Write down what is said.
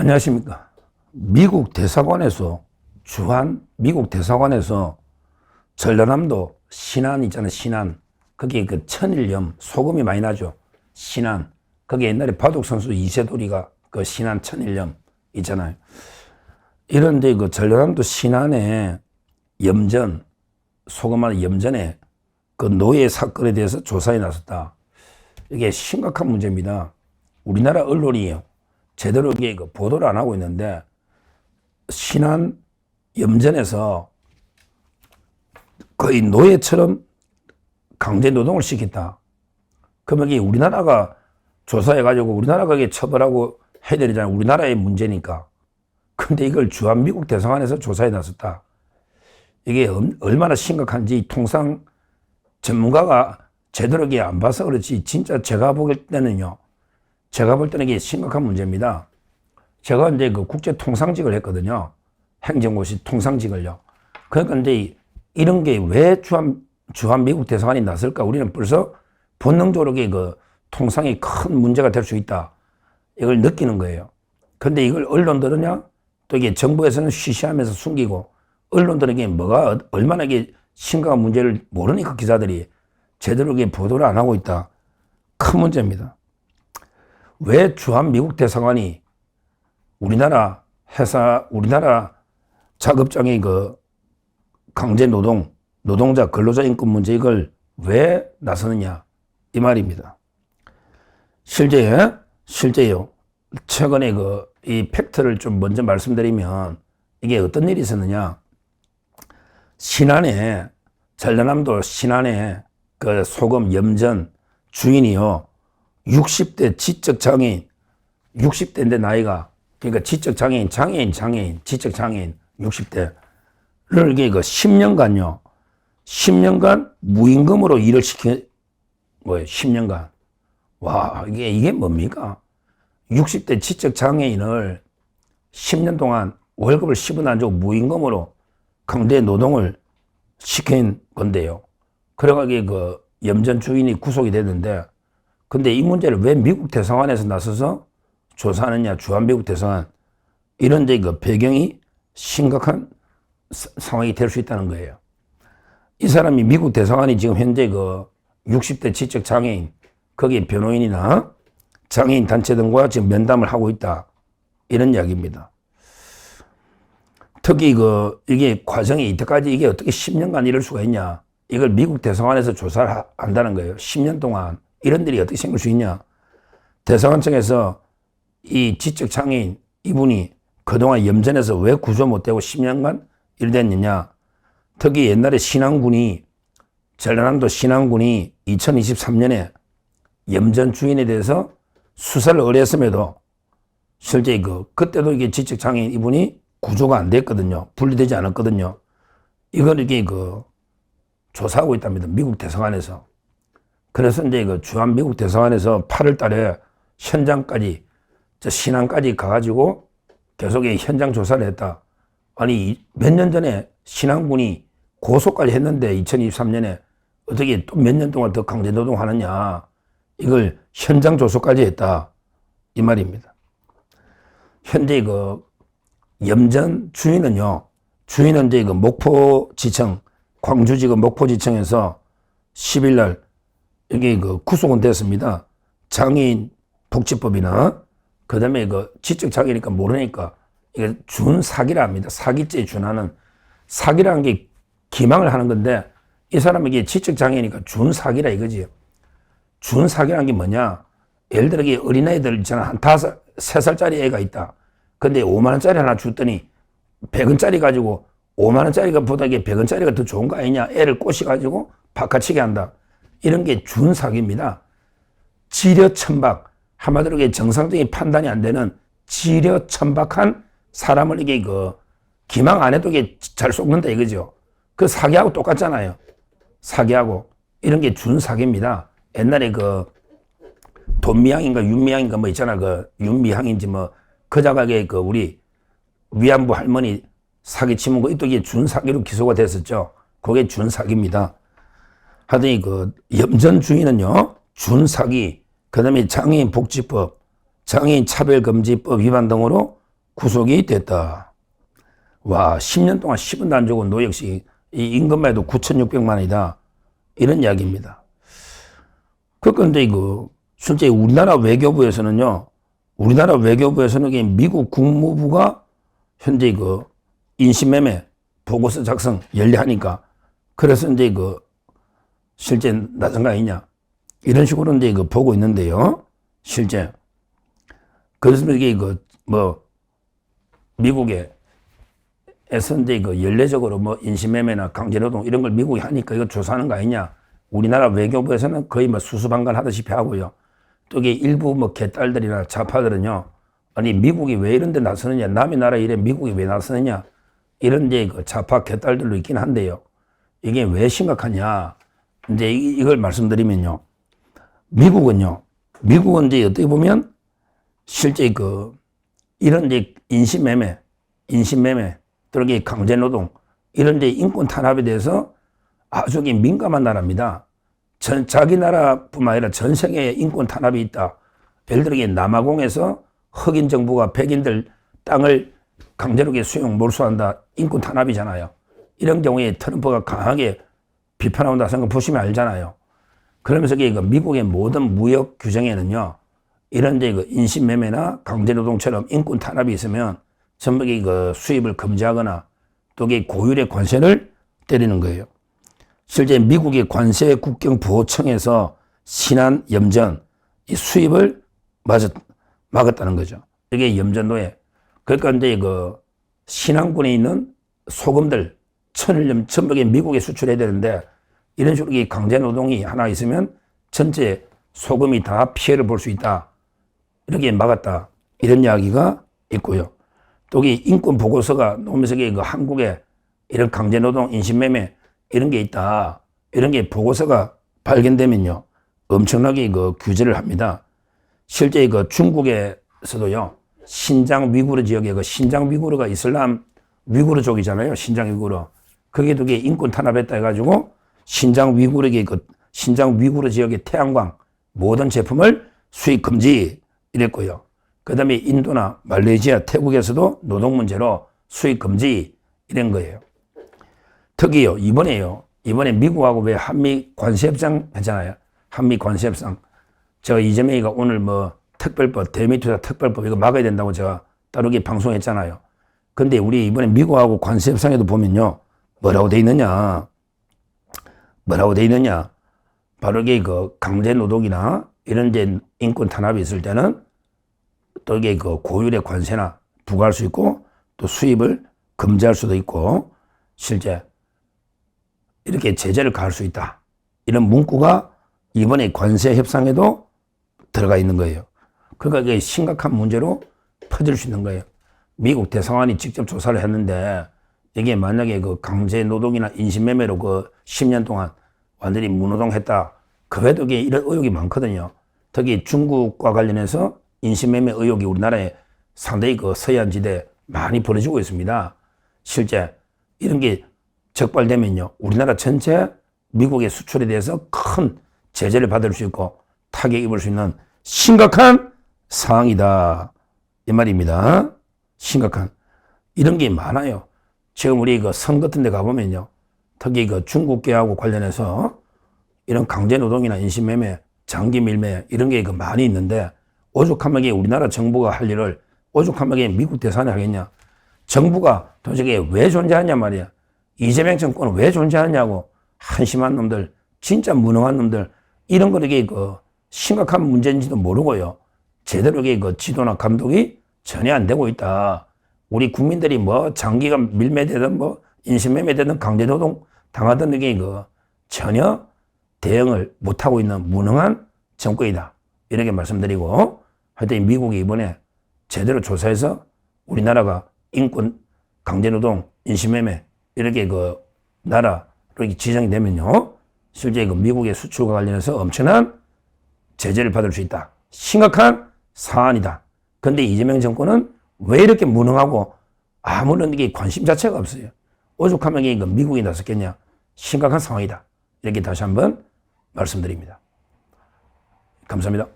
안녕하십니까. 미국 대사관에서 주한 미국 대사관에서 전라남도 신안 있잖아요. 신안. 거기 그 천일염 소금이 많이 나죠. 신안. 거기 옛날에 바둑 선수 이세돌이가 그 신안 천일염 있잖아요. 이런데 그 전라남도 신안에 염전 소금하는 염전에 그 노예 사건에 대해서 조사에 나섰다. 이게 심각한 문제입니다. 우리나라 언론이요. 제대로 이게 그 보도를 안 하고 있는데 신안 염전에서 거의 노예처럼 강제 노동을 시켰다. 그러면 이게 우리나라가 조사해가지고 우리나라가 이게 처벌하고 해야 되잖아요. 우리나라의 문제니까. 근데 이걸 주한미국 대사관에서 조사해 나섰다. 이게 얼- 얼마나 심각한지 통상 전문가가 제대로 이게 안 봐서 그렇지 진짜 제가 볼 때는요. 제가 볼 때는 이게 심각한 문제입니다. 제가 이제 그 국제 통상직을 했거든요. 행정고시 통상직을요. 그러니까 이제 이런 게 왜 주한, 주한 미국 대사관이 났을까? 우리는 벌써 본능적으로 그 통상이 큰 문제가 될 수 있다. 이걸 느끼는 거예요. 근데 이걸 언론들은요, 또 이게 정부에서는 쉬쉬하면서 숨기고, 언론들은 이게 뭐가, 얼마나 이게 심각한 문제를 모르니까 기자들이 제대로 이게 보도를 안 하고 있다. 큰 문제입니다. 왜 주한 미국 대사관이 우리나라 회사, 우리나라 작업장의 그 강제 노동, 노동자, 근로자 인권 문제 이걸 왜 나서느냐 이 말입니다. 실제 실제요. 최근에 그 이 팩트를 좀 먼저 말씀드리면 이게 어떤 일이 있었느냐? 신안에 전라남도 신안에 그 소금 염전 주인이요. 60대 지적 장애인, 60대인데 나이가 그러니까 지적 장애인, 장애인, 장애인, 지적 장애인 60대를 이게 그 10년간요. 10년간 무임금으로 일을 시키 뭐예요? 10년간. 와, 이게 이게 뭡니까? 60대 지적 장애인을 10년 동안 월급을 10원 안 주고 무임금으로 강제 노동을 시킨 건데요. 그래가지고 그 염전 주인이 구속이 됐는데 근데 이 문제를 왜 미국 대사관에서 나서서 조사하느냐, 주한미국 대사관. 이런 데 그 배경이 심각한 사- 상황이 될 수 있다는 거예요. 이 사람이 미국 대사관이 지금 현재 그 60대 지적 장애인, 거기 변호인이나 장애인 단체 등과 지금 면담을 하고 있다. 이런 이야기입니다. 특히 그, 이게 과정이 이때까지 이게 어떻게 10년간 이럴 수가 있냐. 이걸 미국 대사관에서 조사를 하- 한다는 거예요. 10년 동안. 이런 일이 어떻게 생길 수 있냐. 대사관청에서 이 지적 장애인 이분이 그동안 염전에서 왜 구조 못되고 10년간 일됐느냐. 특히 옛날에 신안군이 전라남도 신안군이 2023년에 염전 주인에 대해서 수사를 의뢰했음에도 실제 그 그때도 이게 지적 장애인 이분이 구조가 안 됐거든요. 분리되지 않았거든요. 이걸 이게 그 조사하고 있답니다. 미국 대사관에서. 그래서 이제 그 주한 미국 대사관에서 8월 달에 현장까지 저 신안까지 가가지고 계속 이 현장 조사를 했다. 아니 몇 년 전에 신안군이 고소까지 했는데 2023년에 어떻게 또 몇 년 동안 더 강제 노동하느냐 이걸 현장 조사까지 했다 이 말입니다. 현재 그 염전 주인은요 주인은 이제 그 목포지청 광주지검 목포지청에서 10일 날 여기 그 구속은 됐습니다. 장애인 복지법이나 그다음에 그 지적 장애니까 모르니까 이게 준 사기라 합니다. 사기죄에 준하는 사기라는 게 기망을 하는 건데 이 사람에게 지적 장애니까 준 사기라 이거지. 준 사기라는 게 뭐냐? 예를 들어 이 어린아이들 있잖아. 한 다섯, 세 살짜리 애가 있다. 근데 5만 원짜리 하나 줬더니 100원짜리 가지고 5만 원짜리가 보다 이게 100원짜리가 더 좋은 거 아니냐? 애를 꼬시 가지고 바꿔치게 한다. 이런 게 준 사기입니다. 지려천박 한마디로 정상적인 판단이 안 되는 지려천박한 사람을 이게 그 기망 안 해도 이게 잘 속는다 이거죠. 그 사기하고 똑같잖아요. 사기하고 이런 게 준 사기입니다. 옛날에 그 돈미향인가 윤미향인가 뭐 있잖아 그 윤미향인지 뭐 그자가게 그 우리 위안부 할머니 사기 치는 거 이게 준 사기로 기소가 됐었죠. 그게 준 사기입니다. 하더니 그 염전 주인은요 준 사기 그 다음에 장애인 복지법, 장애인 차별금지법 위반 등으로 구속이 됐다. 와, 10년 동안 10원도 안 주고 노역시 이 임금만 해도 9,600만 원이다. 이런 이야기입니다. 그런데 이거 실제 우리나라 외교부에서는요. 우리나라 외교부에서는 미국 국무부가 현재 그 인신매매 보고서 작성 연례하니까 그래서 이제 그 실제 나선 거 아니냐 이런 식으로 이제 그 보고 있는데요. 실제 그래서 이게 그 뭐 미국에 이제 그 연례적으로 뭐 인신매매나 강제노동 이런 걸 미국이 하니까 이거 조사하는 거 아니냐. 우리나라 외교부에서는 거의 뭐 수수방관 하듯이 하고요. 또 이게 일부 뭐 개딸들이나 좌파들은요. 아니 미국이 왜 이런 데 나서느냐. 남의 나라 일에 미국이 왜 나서느냐. 이런 이제 그 좌파 개딸들도 있긴 한데요. 이게 왜 심각하냐. 이제 이- 이걸 말씀드리면요. 미국은요. 미국은 이제 어떻게 보면 실제 그 이런 이제 인신매매, 인신매매, 또는 강제노동 이런 데 인권 탄압에 대해서 아주 민감한 나라입니다. 전, 자기 나라뿐만 아니라 전 세계에 인권 탄압이 있다. 예를 들어 남아공에서 흑인 정부가 백인들 땅을 강제로 수용 몰수한다. 인권 탄압이잖아요. 이런 경우에 트럼프가 강하게 비판한다 생각 보시면 알잖아요. 그러면서 그 미국의 모든 무역 규정에는요. 이런 이제 그 인신매매나 강제노동처럼 인권 탄압이 있으면 전부 이그 수입을 금지하거나 또 이게 고율의 관세를 때리는 거예요. 실제 미국의 관세 국경 보호청에서 신안 염전 이 수입을 맞았, 막았다는 거죠. 이게 염전도에 그러니까 이제 그 신안군에 있는 소금들 천일염 전부 게 미국에 수출해야 되는데 이런 식으로 이 강제 노동이 하나 있으면 전체 소금이 다 피해를 볼 수 있다. 이렇게 막았다. 이런 이야기가 있고요. 또 이 인권 보고서가 이게 그 한국에 이런 강제 노동, 인신매매 이런 게 있다. 이런 게 보고서가 발견되면요. 엄청나게 그 규제를 합니다. 실제 그 중국에서도요. 신장 위구르 지역에 그 신장 위구르가 이슬람 위구르족이잖아요. 신장 위구르. 그게 두개 인권 탄압했다 해가지고 신장 위구르의 그 신장 위구르 지역의 태양광 모든 제품을 수입 금지 이랬고요. 그 다음에 인도나 말레이시아, 태국에서도 노동 문제로 수입 금지 이런 거예요. 특히요, 이번에요. 이번에 미국하고 왜 한미 관세협상 했잖아요. 한미 관세협상. 제가 이재명이가 오늘 뭐 특별법, 대미투자 특별법 이거 막아야 된다고 제가 따르게 방송했잖아요. 근데 우리 이번에 미국하고 관세협상에도 보면요. 뭐라고 돼 있느냐. 뭐라고 돼 있느냐. 바로 그 강제 노동이나 이런 이제 인권 탄압이 있을 때는 또 이게 그 고율의 관세나 부과할 수 있고 또 수입을 금지할 수도 있고 실제 이렇게 제재를 가할 수 있다. 이런 문구가 이번에 관세 협상에도 들어가 있는 거예요. 그러니까 이게 심각한 문제로 퍼질 수 있는 거예요. 미국 대사관이 직접 조사를 했는데 이게 만약에 그 강제 노동이나 인신매매로 그 10년 동안 완전히 무노동했다. 그래도 이게 이런 의혹이 많거든요. 특히 중국과 관련해서 인신매매 의혹이 우리나라에 상당히 그 서해안지대 많이 벌어지고 있습니다. 실제 이런 게 적발되면요. 우리나라 전체 미국의 수출에 대해서 큰 제재를 받을 수 있고 타격 입을 수 있는 심각한 상황이다. 이 말입니다. 심각한. 이런 게 많아요. 지금 우리 그성 같은 데 가보면요. 특히 그 중국계하고 관련해서 이런 강제노동이나 인신매매, 장기밀매 이런 게 그 많이 있는데 오죽하면 우리나라 정부가 할 일을 오죽하면 미국 대사관이 하겠냐. 정부가 도대체 왜 존재하냐 말이야. 이재명 정권은 왜 존재하냐고 한심한 놈들, 진짜 무능한 놈들 이런 거 이게 그 심각한 문제인지도 모르고요. 제대로 그 지도나 감독이 전혀 안 되고 있다. 우리 국민들이 뭐 장기가 밀매되든 뭐 인신매매되든 강제노동 당하던 이게 그 전혀 대응을 못하고 있는 무능한 정권이다. 이렇게 말씀드리고 하여튼 미국이 이번에 제대로 조사해서 우리나라가 인권, 강제노동, 인신매매 이렇게 그 나라로 지정이 되면요. 실제 그 미국의 수출과 관련해서 엄청난 제재를 받을 수 있다. 심각한 사안이다. 근데 이재명 정권은 왜 이렇게 무능하고 아무런 이게 관심 자체가 없어요. 오죽하면 그 미국이 나섰겠냐. 심각한 상황이다. 이렇게 다시 한번 말씀드립니다. 감사합니다.